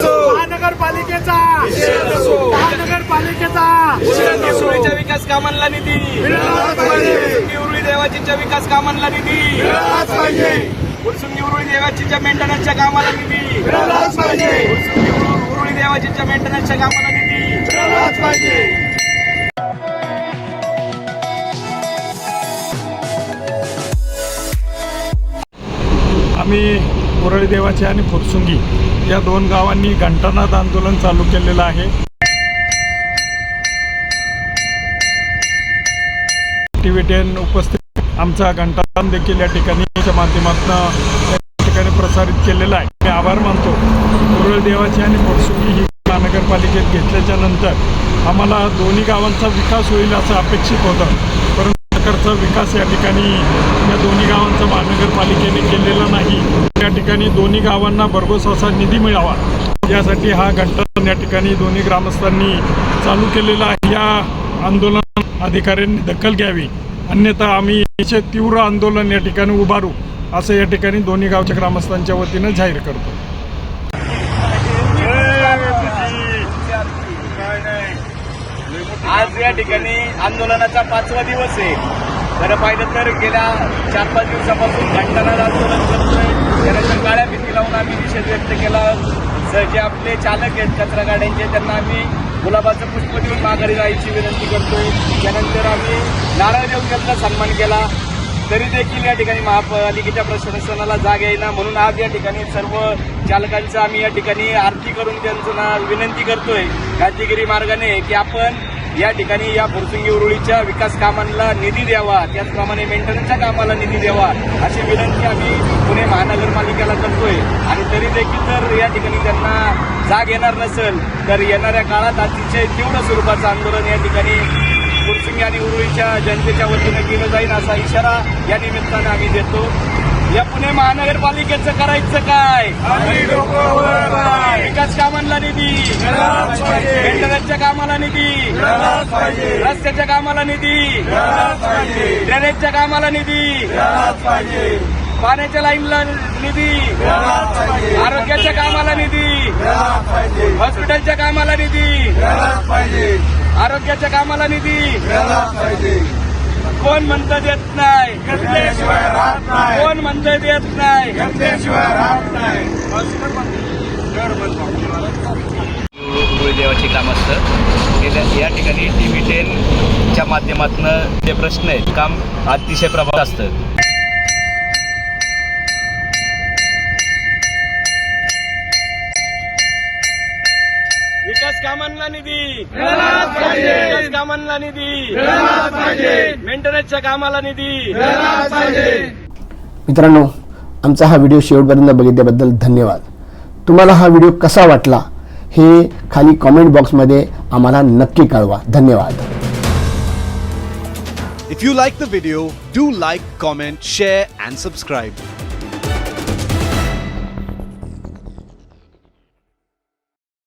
महानगरपालिकेचा! विकास कामांना निधी! निवृळी देवाचीच्या विकास कामांना निधी! उरसून निवृळी देवाचीच्या मेंटेनन्सच्या कामाला निधी! उरसून निवृळी मेंटेनन्सच्या कामाला निधी! आम्ही मुरळीदेवाचे आणि फुरसुंगी या दोन गावांनी घंटानाद आंदोलन चालू केलेलं आहे. उपस्थित आमचा घंटानाद देखील या ठिकाणीच्या माध्यमातून या ठिकाणी प्रसारित केलेला आहे. मी आभार मानतो. मुरळीदेवाची आणि फुरसुंगी ही महानगरपालिकेत घेतल्याच्या नंतर आम्हाला दोन्ही गावांचा विकास होईल असं अपेक्षित होतं. परंतु प्रकारचा विकास या ठिकाणी या दोन्ही गावांचा महानगरपालिकेने केलेला नाही. या ठिकाणी दोन्ही गावांना भरघोस असा निधी मिळावा. यासाठी हा घंटा या ठिकाणी दोन्ही ग्रामस्थांनी चालू केलेला आहे. या आंदोलन अधिकाऱ्यांनी दखल घ्यावी. अन्यथा आम्ही अतिशय तीव्र आंदोलन या ठिकाणी उभारू असं या ठिकाणी दोन्ही गावच्या ग्रामस्थांच्या वतीनं जाहीर करतो. आज या ठिकाणी आंदोलनाचा पाचवा दिवस आहे. खरं पाहिलं तर गेल्या चार पाच दिवसापासून घंटानाद आंदोलन करतोय. त्यानंतर काळ्या भीती लावून आम्ही निषेध व्यक्त केला. जे आपले चालक आहेत कचरा गाड्यांचे त्यांना आम्ही गुलाबाचं पुष्प देऊन माघारी जायची विनंती करतोय. त्यानंतर आम्ही नारळ देऊन त्यांचा सन्मान केला. तरी देखील या ठिकाणी महापालिकेच्या प्रशासनाला जाग येईना म्हणून आज या ठिकाणी सर्व चालकांचं आम्ही या ठिकाणी आरती करून त्यांचं ना विनंती करतोय गांधीगिरी मार्गाने की आपण या ठिकाणी या भुरसुंगी उरुळीच्या विकास कामांना निधी द्यावा त्याचप्रमाणे मेंटेनन्सच्या कामाला निधी द्यावा अशी विनंती आम्ही पुणे महानगरपालिकेला करतोय. आणि तरी देखील जर या ठिकाणी त्यांना जाग येणार नसेल तर येणाऱ्या काळात अतिशय तीव्र स्वरूपाचं आंदोलन या ठिकाणी फुरसुंगी आणि उरुळीच्या जनतेच्या वतीनं केलं जाईल असा इशारा या निमित्तानं आम्ही देतो. या पुणे महानगरपालिकेचं करायचं काय? विकास कामांना निधी. मेंटेनन्सच्या कामाला निधी. रस्त्याच्या कामाला निधी. ड्रेनेजच्या कामाला निधी. पाण्याच्या लाईनला निधी. आरोग्याच्या कामाला निधी. हॉस्पिटलच्या कामाला निधी. आरोग्याच्या कामाला निधी. कोण म्हणत देत नाही? कोण म्हणत देत नाही? गुरुदेवाचे काम असतं गेल्या या ठिकाणी टी व्ही टेनच्या माध्यमातून जे प्रश्न आहेत काम अतिशय प्रभाव असतं. कामांना निधी. विकास कामांना निधी. मेंटेनन्सच्या कामाला निधी. मित्रांनो आमचा हा व्हिडिओ शेवटपर्यंत बघितल्याबद्दल धन्यवाद. तुम्हाला हा व्हिडिओ कसा वाटला हे खाली कॉमेंट बॉक्समध्ये आम्हाला नक्की कळवा. धन्यवाद. If you like the video, do like, comment, share, and subscribe.